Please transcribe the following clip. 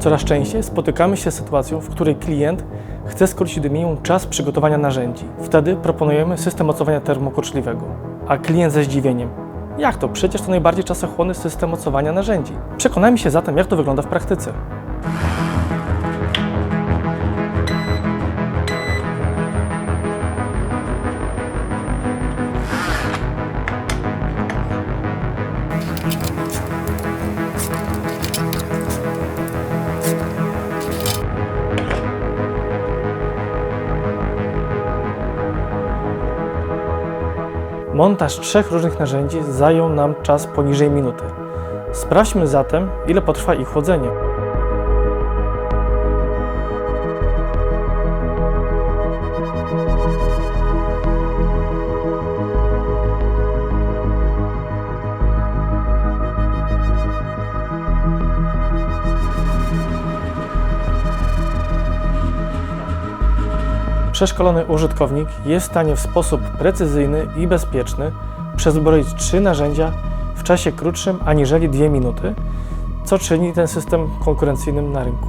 Coraz częściej spotykamy się z sytuacją, w której klient chce skrócić do minimum czas przygotowania narzędzi. Wtedy proponujemy system mocowania termokurczliwego. A klient ze zdziwieniem. Jak to? Przecież to najbardziej czasochłonny system mocowania narzędzi. Przekonajmy się zatem, jak to wygląda w praktyce. Montaż trzech różnych narzędzi zajął nam czas poniżej minuty. Sprawdźmy zatem, ile potrwa ich chłodzenie. Przeszkolony użytkownik jest w stanie w sposób precyzyjny i bezpieczny przezbroić trzy narzędzia w czasie krótszym aniżeli dwie minuty, co czyni ten system konkurencyjnym na rynku.